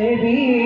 baby.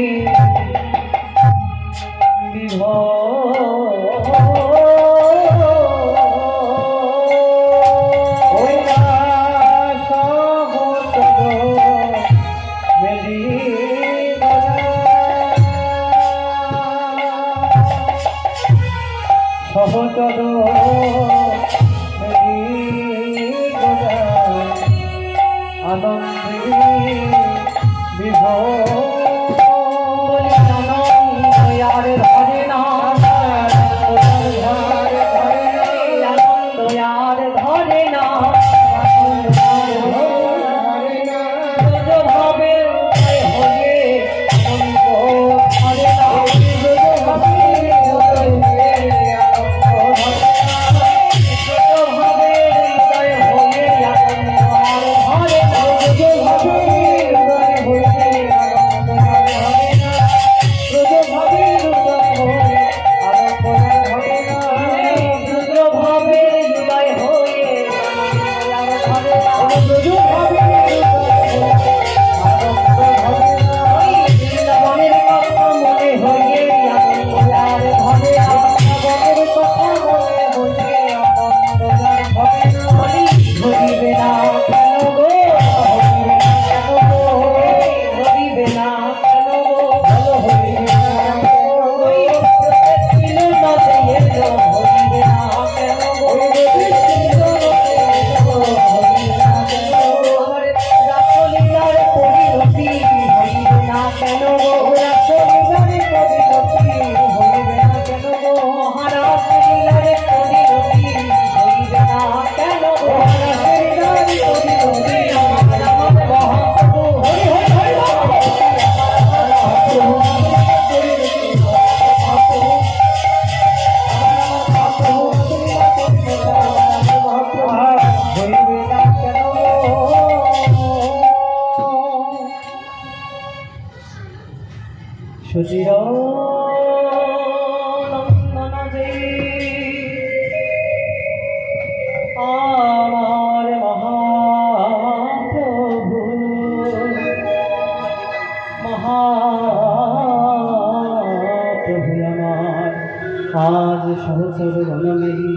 আজ সহচর বনমেরি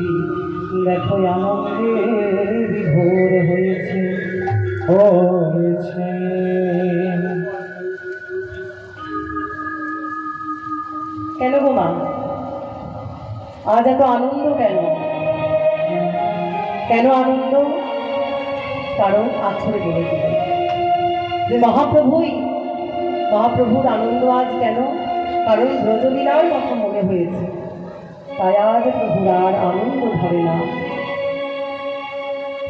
দেখো আনন্দে বিভোর হয়েছে হয়েছে। কেন গো মা? আজ এত আনন্দ কেন? কেন আনন্দ? কারণ গেলে। দিলে যে মহাপ্রভুই, মহাপ্রভুর আনন্দ আজ কেন? কারণ ব্রজলীলার কথা মনে হয়েছে। তাই আজ প্রভুর আর আনন্দ ধরে না।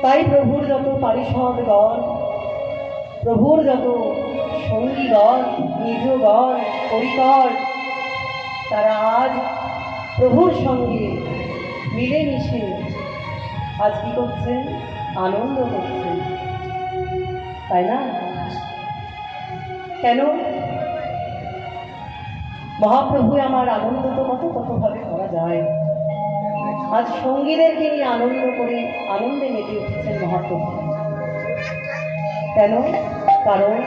তাই প্রভুর যত পারিষদগণ প্রভুর যত সঙ্গীগণ নিজগণ পরিকর, তারা আজ প্রভুর সঙ্গে মিলেমিশে আজ কি করছেন? আনন্দ করছেন। তাই না? কেন? মহাপ্রভু আমার আনন্দ তো কত কতভাবে করা যায়? আজ সঙ্গীদেরকে নিয়ে আনন্দ করে আনন্দে মেতে উঠেছেন মহাপ্রভু। কেন? কারণ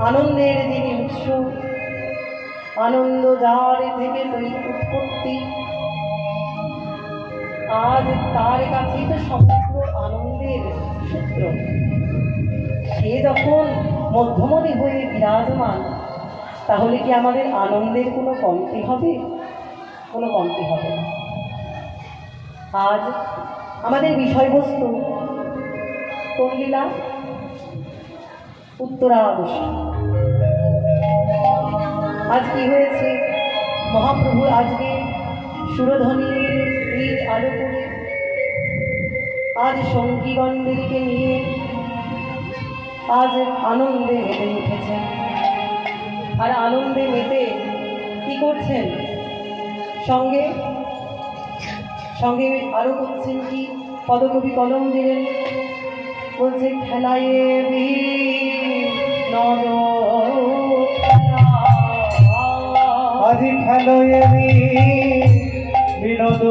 আনন্দের যিনি উৎস, আনন্দ যার থেকে তৈরি উৎপত্তি। আজ তার কাছেই তো সমগ্র আনন্দের সূত্র। সে যখন মধ্যমতি হয়ে বিরাজমান তাহলে কি আমাদের আনন্দের কোনো কমতি হবে? কোনো কমতি হবে না। আজ আমাদের বিষয়বস্তু কোন লীলা উত্তরাদশ আজ কি হয়েছে? মহাপ্রভু আজকে সুরধ্বনির আলো করে আজ সঙ্গীগণদেরকে নিয়ে আজ আনন্দে মেতে উঠেছেন। আর আনন্দে মেতে কি করছেন? সঙ্গে সঙ্গে আরও করছেন কি? পদকবি কলম দিলেন। বলছে খেলায় নর আজি খেলো এমি বিনোদ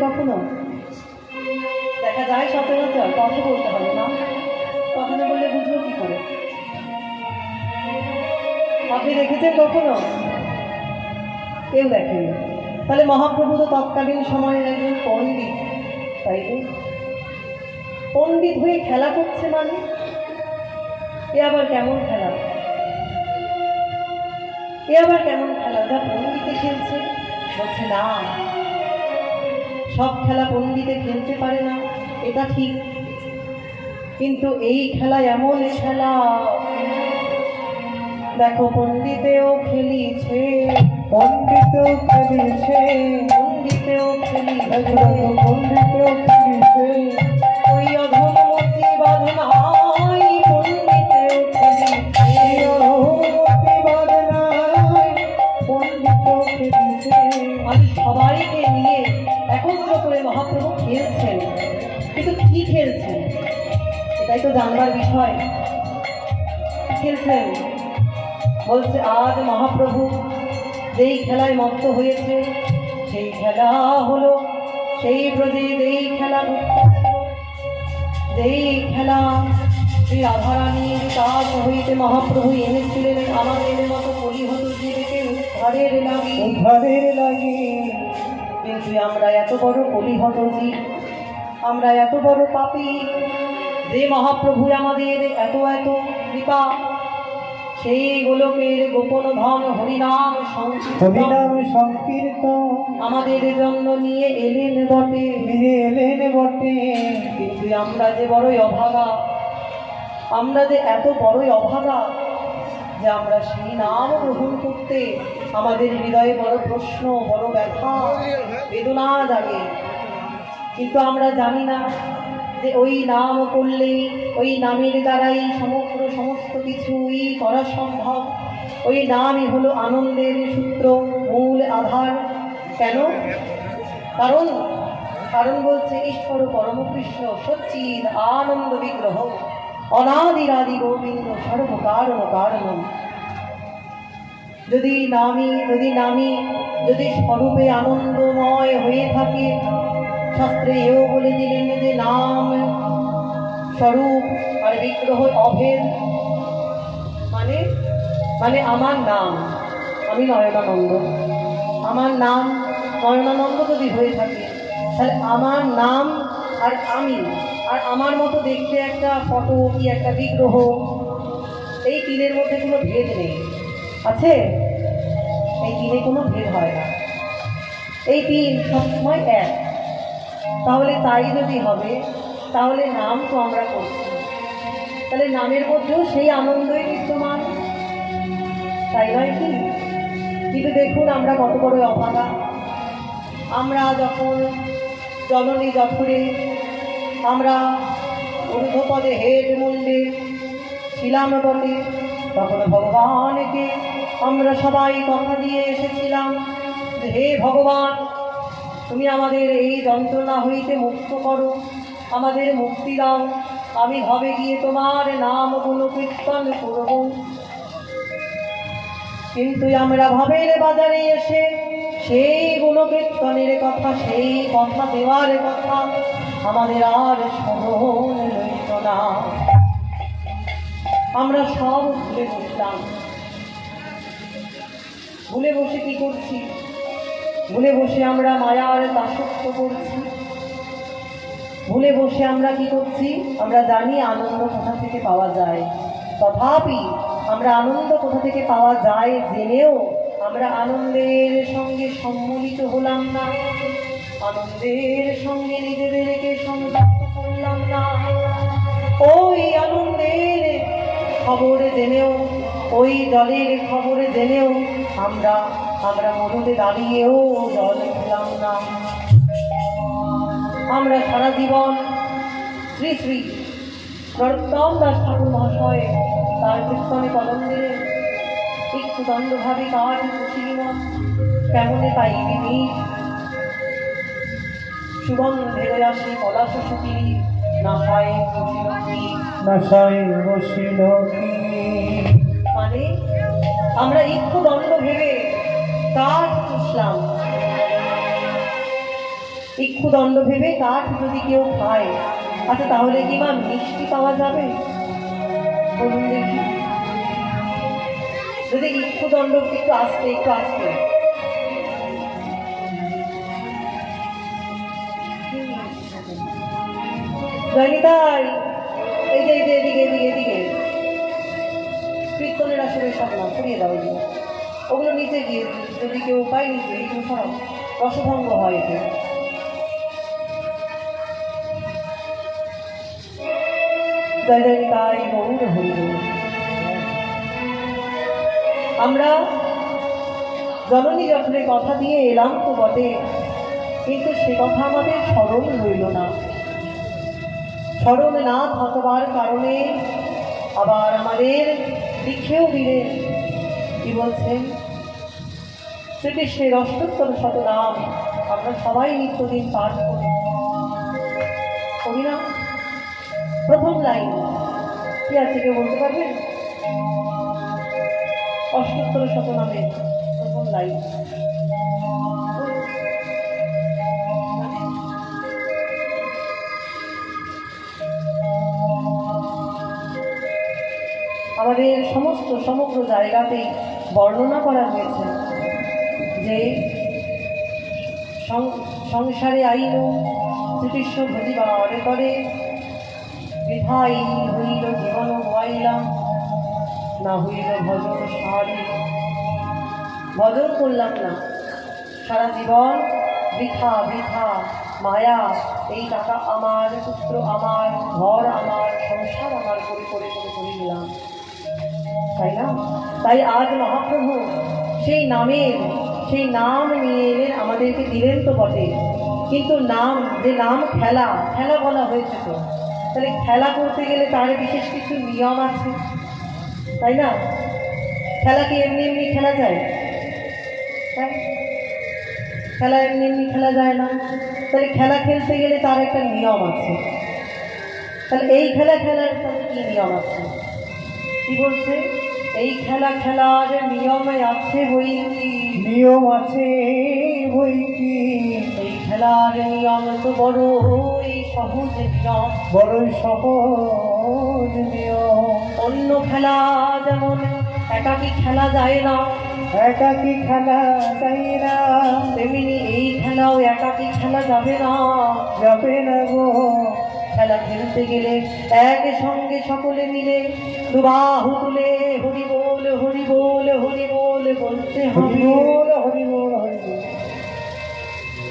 কখনো? দেখা যায় সচরাচর কথা বলতে হবে না। কথা না বললে বুঝব কি করে? আপনি দেখেছেন কখনো? কেউ দেখেনি। তাহলে মহাপ্রভু তো তৎকালীন সময়ের একজন পণ্ডিত, তাই তো? পণ্ডিত হয়ে খেলা করছে মানে? এ আবার কেমন খেলা? এ আবার কেমন খেলা? যা পণ্ডিতে খেলছে, বলছে না। সব খেলা পণ্ডিতে খেলতে পারে না, এটা ঠিক। কিন্তু এই খেলা এমন খেলা, দেখো পণ্ডিতেও খেলিছে পন্ডিতেও খেলিছে, পণ্ডিতেও খেলি পন্ডিতেও খেলিছে। ওই অধমতি বাঁধনাই জানবার বিষয়। খেলছেন বলছে আজ মহাপ্রভু যেই খেলায় মত্ত হয়েছে সেই খেলা হলো সেই ব্রজে যেই খেলা যেই খেলা শ্রী রাধারানীর কাজ হইতে মহাপ্রভু এনেছিলেন আমাদের মতো জীবকে উদ্ধারের লাগে। উদ্ধারের লাগে। কিন্তু আমরা এত বড় কলিহত জীব আমরা এত বড় পাপী যে মহাপ্রভু আমাদের এত এত কৃপা সেই গোলকের গোপন ধন হরিনাম হরিনাম সংকীর্তন আমাদের জন্য নিয়ে এলেন বটে। নিয়ে এলেন বটে। কিন্তু আমরা যে বড়ই অভাগা আমরা যে এত বড়ই অভাগা যে আমরা সেই নাম গ্রহণ করতে আমাদের হৃদয়ে বড় প্রশ্ন বড় ব্যথা বেদনা জাগে। কিন্তু আমরা জানি না যে ওই নাম করলেই ওই নামের দ্বারাই সমগ্র সমস্ত কিছুই করা সম্ভব। ওই নামই হলো আনন্দের সূত্র, মূল আধার। কেন? কারণ কারণ বলছে ঈশ্বর পরম কৃষ্ণ সচ্চিদ আনন্দ বিগ্রহ, অনাদিরাদি গোবিন্দ সর্ব কারণ কারণ যদি নামি যদি নামি, যদি স্বরূপে আনন্দময় হয়ে থাকে শাস্ত্রে এও বলে দিলেন যে নাম স্বরূপ আর বিগ্রহ অভেদ। মানে মানে আমার নাম। আমি নয়নানন্দ। আমার নাম নয়নানন্দ যদি হয়ে থাকে, তাহলে আমার নাম আর আমি, আর আমার মতো দেখতে একটা ফটো কি একটা বিগ্রহ? এই তিনের মধ্যে কোনো ভেদ নেই। আছে? এই তিনে কোনো ভেদ হয় না। এই তিন সবসময় এক। তাহলে তাই যদি হবে, তাহলে নাম তো আমরা করছি। তাহলে নামের মধ্যেও সেই আনন্দই বিদ্যমান। তাই নয় কি? কিন্তু দেখুন আমরা কত বড় অভাগা। আমরা যখন জননী যখনে আমরা ঊর্ধ্বপদে হেড মুন্ডে ছিলাম বটে, তখন ভগবানকে আমরা সবাই কথা দিয়ে এসেছিলাম হে ভগবান তুমি আমাদের এই যন্ত্রণা হইতে মুক্ত করো, আমাদের মুক্তি দাও। আমি হবে গিয়ে তোমার নাম গুণ কীর্তন করব। কিন্তু আমরা ভাবের বাজারে এসে সেই গুণকীর্তনের কথা, সেই কথা দেওয়ার কথা আমাদের আর স্মরণ লইত না। আমরা সব ভুলে বসলাম। ভুলে বসে কি করছি? ভুলে বসে আমরা মায়ার দাসত্ব করছি। ভুলে বসে আমরা কি করছি? আমরা জানি আনন্দ কোথা থেকে পাওয়া যায়। তথাপি আমরা আনন্দ কোথা থেকে পাওয়া যায় জেনেও আমরা আনন্দের সঙ্গে সম্মিলিত হলাম না। আনন্দের সঙ্গে নিজেদেরকে সংযুক্ত করলাম না। ওই আনন্দের খবর জেনেও, ওই দলের খবর জেনেও আমরা আমরা মরুতে দাঁড়িয়েও জল খেলাম না। আমরা সারা জীবন শ্রী শ্রী নরোত্তম দাস ঠাকুর মহাশয় তার কীর্তনে কলম দিলেন। একটু দণ্ডভাবে কাজ কুশিমন কেমনে পাই বিনি সুগন্ধের আসে পলাশ সুতি নাশায় নাশায় মানে আমরা ইক্ষু দণ্ড ভেবে কাঠ পুষলাম। ইক্ষু দণ্ড ভেবে কাঠ যদি কেউ খায় আচ্ছা তাহলে কি মা মিষ্টি পাওয়া যাবে? বলুন দেখি। যদি ইক্ষু দণ্ড একটু আসতে একটু আসতে। এই যে এদিকে এদিকে এদিকে। কীর্তনের আসলে সব না পুড়িয়ে দাও ওগুলো নিচে গিয়ে যদি কেউ পায় নিতে এগুলো সরাও রসভঙ্গ হয় এতে। নিতাই গৌর হরি। আমরা জননী যত্নের কথা দিয়ে এলাম তো বটে, কিন্তু সে কথা আমাদের স্মরণ রইল না। স্মরণ না থাকবার কারণে আবার আমাদের লিখেও দিলেন। কি বলছেন? শ্রীকৃষ্ণের অষ্টোত্তর শত নাম আমরা সবাই নিত্যদিন পাঠ করি। করি না প্রথম লাইন। কি আছে কেউ বলতে পারবেন? অষ্টোত্তর শত নামের প্রথম লাইন। আমাদের সমস্ত, সমগ্র জায়গাতেই বর্ণনা করা হয়েছে। যে সংসারে আইন শ্রীকৃষ্ণ ভজিবার করে। বিধাই হইল জীবন হওয়াইলাম না হইল ভজন সারি। ভজন করলাম না। সারা জীবন বৃথা বৃথা মায়া, এই টাকা আমার, পুত্র আমার, ঘর আমার, সংসার আমার করে করে করে করে নিলাম তাই না? তাই আজ মহাপ্রভু সেই নামের সেই নাম নিয়ে এলেন আমাদেরকে দিলেন তো বটে। কিন্তু নাম, যে নাম খেলা খেলা বলা হয়েছে তো। তাহলে খেলা করতে গেলে তার বিশেষ কিছু নিয়ম আছে। তাই না? খেলা কি এমনি এমনি খেলা যায়? তাই? খেলা এমনি এমনি খেলা যায় না। তাহলে খেলা খেলতে গেলে তার একটা নিয়ম আছে। তাহলে এই খেলা খেলার তাহলে কী নিয়ম আছে? কি বলছে? এই খেলা খেলার নিয়মে আছে বই নিয়ম আছে বই কি? এই খেলার নিয়ম তো বড় এই সহজ নিয়ম। বড়ই সহজ নিয়ম। অন্য খেলা যেমন একাকি খেলা যায় না। একাকি খেলা তাই না। তেমনি এই খেলাও একাকি খেলা যাবে না। যাবে না গো। খেলা খেলতে গেলে এক সঙ্গে সকলে মিলে দুবাহু তুলে হরি বল হরি বল হরি বল বলতে হরি বল হরি বল হরি বল।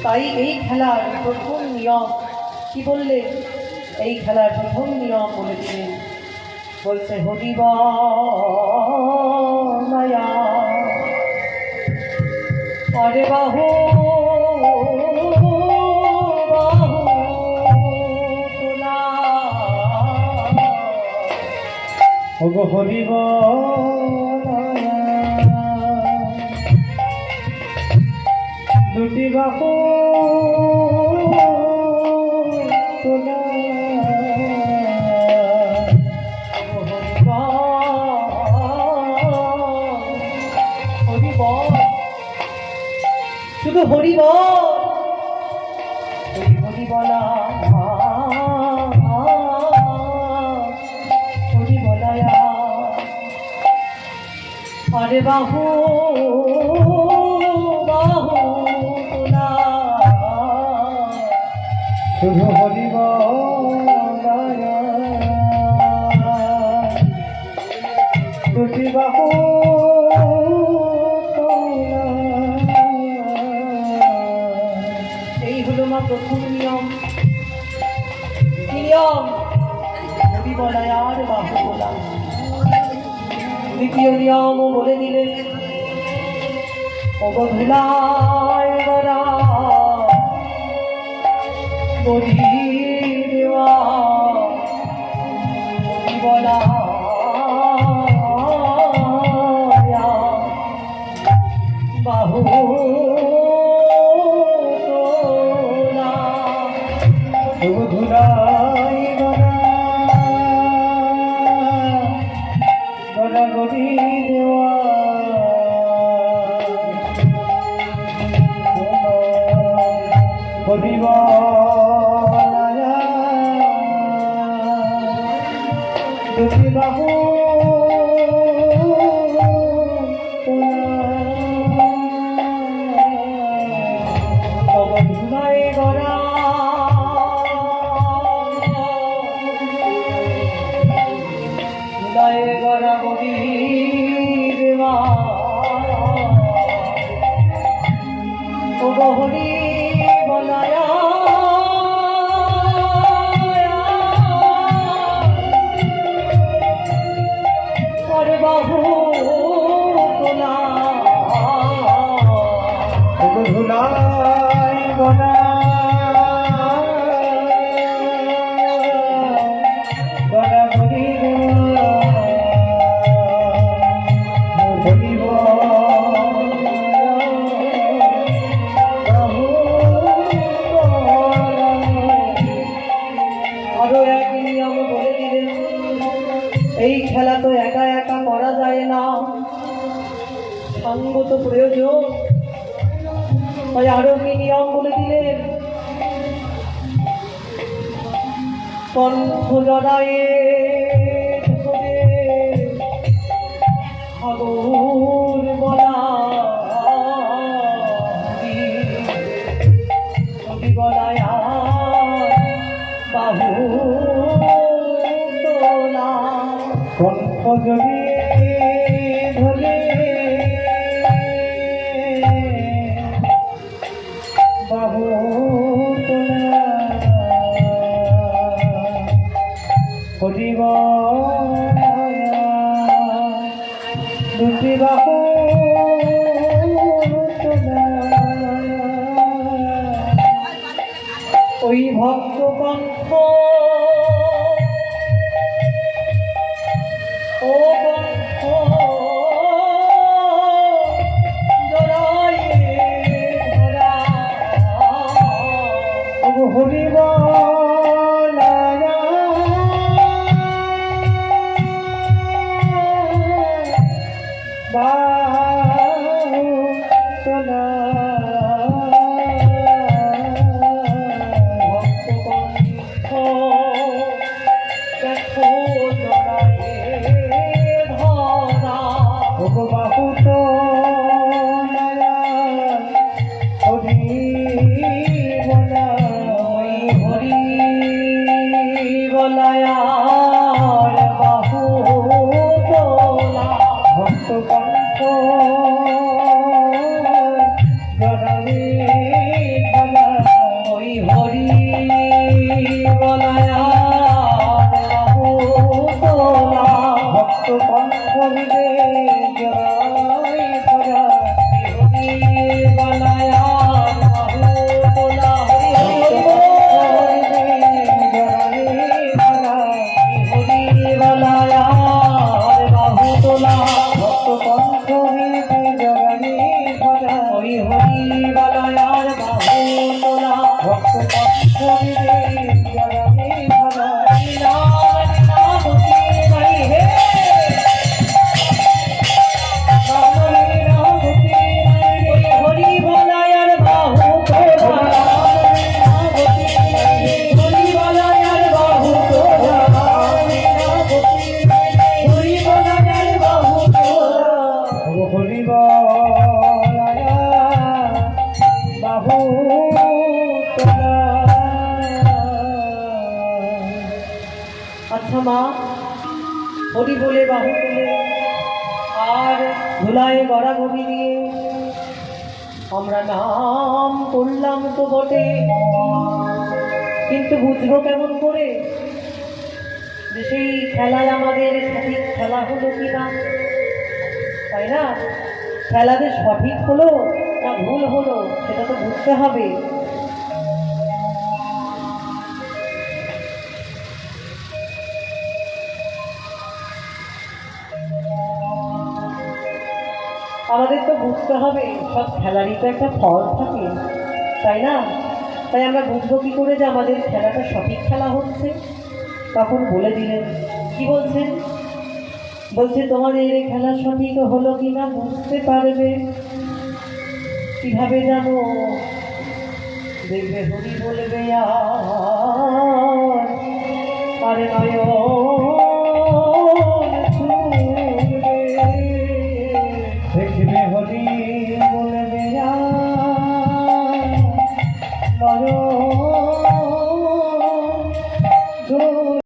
তাই এই খেলার প্রথম নিয়ম কি বললে? এই খেলার প্রথম নিয়ম বলে দিলেন বলছে হরিব মায়া। অরে বাহু হরি বল দুটি বাহু দ্বিতীয় নিয়ম বলে দিলেন অবভিলায় বলি দেওয়া বলা আমাকে বলে দিলেন, এই খেলা তো একা একা করা যায় না। সঙ্গত প্রয়োজন তাই আরও কি নিয়ম বলে দিলেন? কণ্ঠ জড়ায় Dios mío. ধরতে হবে। আমাদের তো বুঝতে হবে, সব খেলারই তো একটা ফল থাকে, তাই না? তাই আমরা বুঝব কী করে যে আমাদের খেলাটা সঠিক খেলা হচ্ছে? তখন বলে দিলেন, কি বলছেন? বলছে, তোমাদের এই খেলা সঠিক হলো কি না বুঝতে পারবে। কীভাবে জানো? দেখবে হরি বলবে আর আর